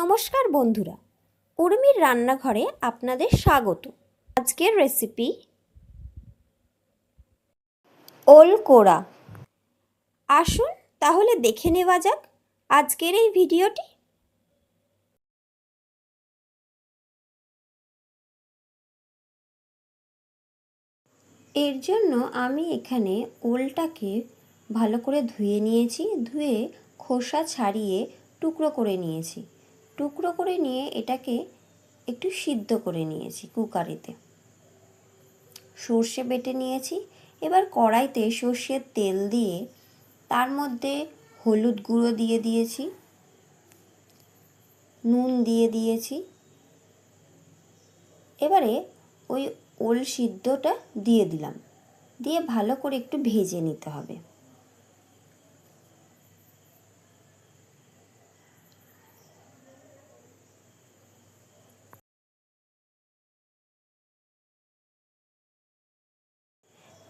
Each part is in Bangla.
নমস্কার বন্ধুরা। উর্মির রান্নাঘরে আপনাদের স্বাগত। আজকের রেসিপি ওল কোড়া। আসুন তাহলে দেখে নেওয়া যাক আজকের এই ভিডিওটি। এর জন্য আমি এখানে ওলটাকে ভালো করে ধুয়ে নিয়েছি, ধুয়ে খোসা ছাড়িয়ে টুকরো করে নিয়েছি। টুকরো করে নিয়ে এটাকে একটু সিদ্ধ করে নিয়েছি কুকারেতে। সর্ষে বেটে নিয়েছি। এবার কড়াইতে সর্ষের তেল দিয়ে তার মধ্যে হলুদ গুঁড়ো দিয়ে দিয়েছি। নুন দিয়ে দিয়েছি। এবারে ওই ওল সিদ্ধটা দিয়ে দিলাম। দিয়ে ভালো করে একটু ভেজে নিতে হবে।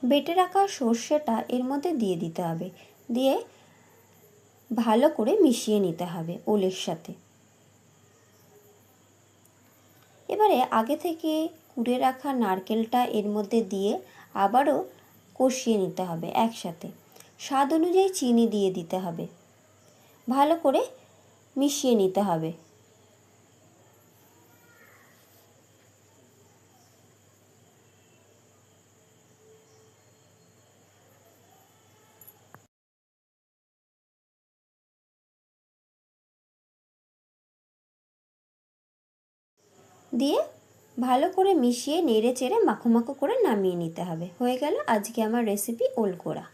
বেটে রাখা সর্ষেটা এর মধ্যে দিয়ে দিতে হবে। দিয়ে ভালো করে মিশিয়ে নিতে হবে ওলের সাথে। এবারে আগে থেকে কুড়ে রাখা নারকেলটা এর মধ্যে দিয়ে আবারও কষিয়ে নিতে হবে একসাথে। স্বাদ অনুযায়ী চিনি দিয়ে দিতে হবে। ভালো করে মিশিয়ে নিতে হবে। দিয়ে ভালো করে মিশিয়ে নেড়ে চেড়ে মাখো মাখো করে নামিয়ে নিতে হবে। হয়ে গেল আজকে আমার রেসিপি ওলকোড়া।